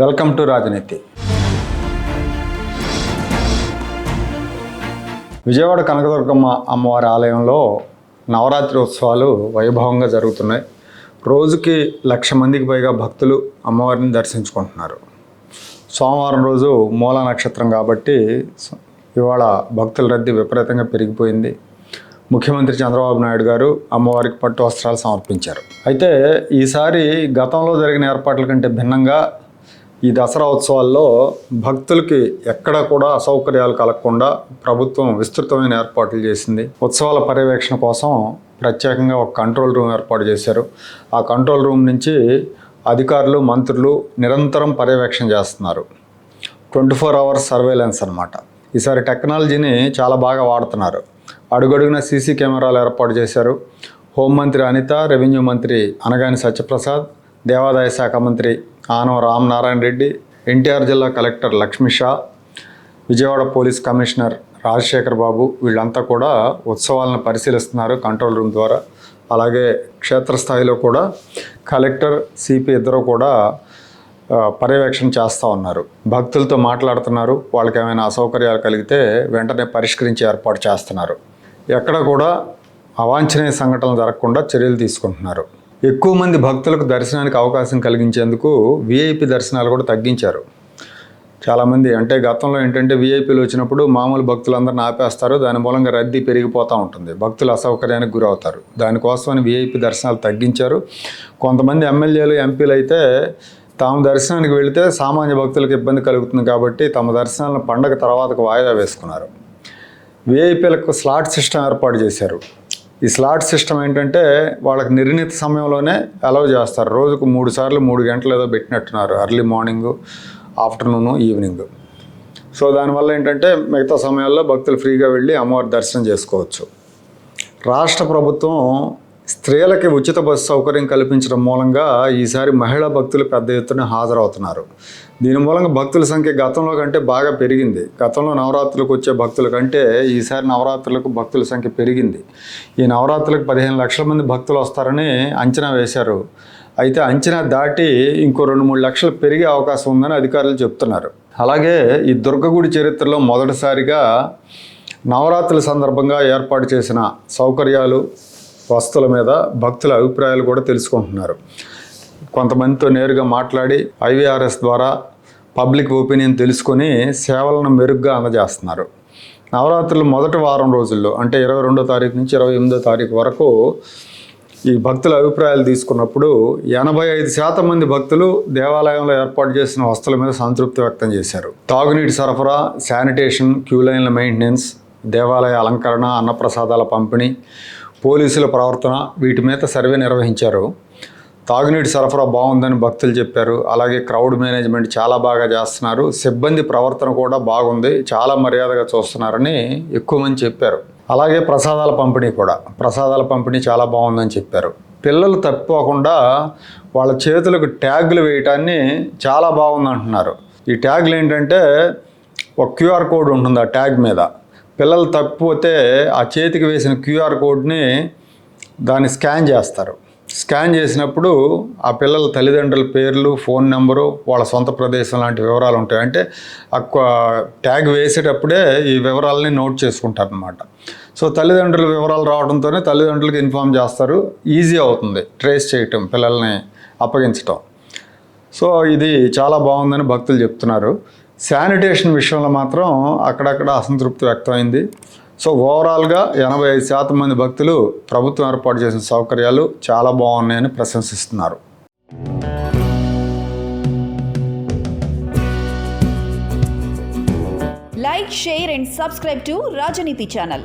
Welcome to రాజనీతి. విజయవాడ కనకదుర్గమ్మ అమ్మవారి ఆలయంలో నవరాత్రి ఉత్సవాలు వైభవంగా జరుగుతున్నాయి. రోజుకి లక్ష మందికి పైగా భక్తులు అమ్మవారిని దర్శించుకుంటున్నారు. సోమవారం రోజు మూల నక్షత్రం కాబట్టి ఇవాళ భక్తుల రద్దీ విపరీతంగా పెరిగిపోయింది. ముఖ్యమంత్రి చంద్రబాబు నాయుడు గారు అమ్మవారికి పట్టు వస్త్రాలు సమర్పించారు. అయితే ఈసారి గతంలో జరిగిన ఏర్పాట్ల కంటే భిన్నంగా ఈ దసరా ఉత్సవాల్లో భక్తులకి ఎక్కడ కూడా అసౌకర్యాలు కలగకుండా ప్రభుత్వం విస్తృతమైన ఏర్పాట్లు చేసింది. ఉత్సవాల పర్యవేక్షణ కోసం ప్రత్యేకంగా ఒక కంట్రోల్ రూమ్ ఏర్పాటు చేశారు. ఆ కంట్రోల్ రూమ్ నుంచి అధికారులు మంత్రులు నిరంతరం పర్యవేక్షణ చేస్తున్నారు. ట్వంటీ ఫోర్ అవర్స్ సర్వేలెన్స్ అనమాట ఈసారి టెక్నాలజీని చాలా బాగా వాడుతున్నారు. అడుగడుగున సీసీ కెమెరాలు ఏర్పాటు చేశారు. హోంమంత్రి అనిత రెవెన్యూ మంత్రి అనగాని సత్యప్రసాద్ దేవాదాయ శాఖ మంత్రి ఆనవ రామనారాయణ రెడ్డి ఎన్టీఆర్ జిల్లా collector Lakshmi Shah Vijayawada police commissioner Rajasekhar Babu వీళ్ళంతా కూడా ఉత్సవాలను పరిశీలిస్తున్నారు కంట్రోల్ రూమ్ ద్వారా. అలాగే క్షేత్రస్థాయిలో కూడా కలెక్టర్ సిపి ఇద్దరు కూడా పర్యవేక్షణ చేస్తూ ఉన్నారు. భక్తులతో మాట్లాడుతున్నారు. వాళ్ళకి ఏమైనా అసౌకర్యాలు కలిగితే వెంటనే పరిష్కరించి ఏర్పాటు చేస్తున్నారు. ఎక్కడ కూడా అవాంఛనీయ సంఘటనలు జరగకుండా చర్యలు తీసుకుంటున్నారు. ఎక్కువ మంది భక్తులకు దర్శనానికి అవకాశం కలిగించేందుకు విఐపి దర్శనాలు కూడా తగ్గించారు. చాలామంది అంటే గతంలో ఏంటంటే వీఐపీలు వచ్చినప్పుడు మామూలు భక్తులందరిని ఆపేస్తారు. దాని మూలంగా రద్దీ పెరిగిపోతూ ఉంటుంది. భక్తులు అసౌకర్యానికి గురవుతారు. దానికోసమని వీఐపీ దర్శనాలు తగ్గించారు. కొంతమంది ఎమ్మెల్యేలు ఎంపీలు అయితే తాము దర్శనానికి వెళితే సామాన్య భక్తులకు ఇబ్బంది కలుగుతుంది కాబట్టి తమ దర్శనాలను పండగ తర్వాతకు వాయిదా వేసుకున్నారు. విఐపీలకు స్లాట్ సిస్టమ్ ఏర్పాటు చేశారు. ఈ స్లాట్ సిస్టమ్ ఏంటంటే వాళ్ళకి నిర్ణీత సమయంలోనే అలౌ చేస్తారు. రోజుకు మూడు సార్లు మూడు గంటలు ఏదో పెట్టినట్టున్నారు. Early morning afternoon evening so దానివల్ల ఏంటంటే మిగతా సమయాల్లో భక్తులు ఫ్రీగా వెళ్ళి అమ్మవారి దర్శనం చేసుకోవచ్చు. రాష్ట్ర ప్రభుత్వం స్త్రీలకి ఉచిత బస్సు సౌకర్యం కల్పించడం మూలంగా ఈసారి మహిళా భక్తులు పెద్ద ఎత్తున హాజరవుతున్నారు. దీని మూలంగా భక్తుల సంఖ్య గతంలో కంటే బాగా పెరిగింది. గతంలో నవరాత్రులకు వచ్చే భక్తుల కంటే ఈసారి నవరాత్రులకు భక్తుల సంఖ్య పెరిగింది. ఈ నవరాత్రులకు పదిహేను లక్షల మంది భక్తులు వస్తారని అంచనా వేశారు. అయితే అంచనా దాటి ఇంకో రెండు మూడు లక్షలు పెరిగే అవకాశం ఉందని అధికారులు చెప్తున్నారు. అలాగే ఈ దుర్గగుడి చరిత్రలో మొదటిసారిగా నవరాత్రుల సందర్భంగా ఏర్పాటు చేసిన సౌకర్యాలు వస్తువుల మీద భక్తుల అభిప్రాయాలు కూడా తెలుసుకుంటున్నారు. కొంతమందితో నేరుగా మాట్లాడి ఐవీఆర్ఎస్ ద్వారా పబ్లిక్ ఒపీనియన్ తెలుసుకొని సేవలను మెరుగ్గా అందజేస్తున్నారు. నవరాత్రులు మొదటి వారం రోజుల్లో అంటే ఇరవై రెండో తారీఖు నుంచి ఇరవై ఎనిమిదో తారీఖు వరకు ఈ భక్తుల అభిప్రాయాలు తీసుకున్నప్పుడు ఎనభై ఐదు శాతం మంది భక్తులు దేవాలయంలో ఏర్పాటు చేసిన వస్తువుల మీద సంతృప్తి వ్యక్తం చేశారు. తాగునీటి సరఫరా శానిటేషన్ క్యూ లైన్ల మెయింటెనెన్స్ దేవాలయ అలంకరణ అన్నప్రసాదాల పంపిణీ పోలీసుల ప్రవర్తన వీటి మీద సర్వే నిర్వహించారు. తాగునీటి సరఫరా బాగుందని భక్తులు చెప్పారు. అలాగే క్రౌడ్ మేనేజ్మెంట్ చాలా బాగా చేస్తున్నారు. సిబ్బంది ప్రవర్తన కూడా బాగుంది. చాలా మర్యాదగా చూస్తున్నారని ఎక్కువ మంది చెప్పారు. అలాగే ప్రసాదాల పంపిణీ కూడా. ప్రసాదాల పంపిణీ చాలా బాగుందని చెప్పారు. పిల్లలు తప్పిపోకుండా వాళ్ళ చేతులకు ట్యాగులు వేయటాన్ని చాలా బాగుంది అంటున్నారు ఈ ట్యాగులు ఏంటంటే ఒక క్యూఆర్ కోడ్ ఉంటుంది ఆ ట్యాగ్ మీద? పిల్లలు తప్పిపోతే ఆ చేతికి వేసిన క్యూఆర్ కోడ్ని దాన్ని స్కాన్ చేస్తారు. స్కాన్ చేసినప్పుడు ఆ పిల్లల తల్లిదండ్రుల పేర్లు ఫోన్ నెంబరు వాళ్ళ సొంత ప్రదేశం లాంటి వివరాలు ఉంటాయి. అంటే ఆ ట్యాగ్ వేసేటప్పుడే ఈ వివరాలని నోట్ చేసుకుంటారు అన్నమాట సో తల్లిదండ్రుల వివరాలు రావడంతోనే తల్లిదండ్రులకు ఇన్ఫామ్ చేస్తారు. ఈజీ అవుతుంది ట్రేస్ చేయటం పిల్లల్ని అప్పగించటం. సో ఇది చాలా బాగుందని భక్తులు చెప్తున్నారు. శానిటేషన్ విషయంలో మాత్రం అక్కడక్కడ అసంతృప్తి వ్యక్తమైంది. సో ఓవరాల్గా ఎనభై ఐదు శాతం మంది భక్తులు ప్రభుత్వం ఏర్పాటు చేసిన సౌకర్యాలు చాలా బాగున్నాయని ప్రశంసిస్తున్నారు. Like share and subscribe to Rajaneeti channel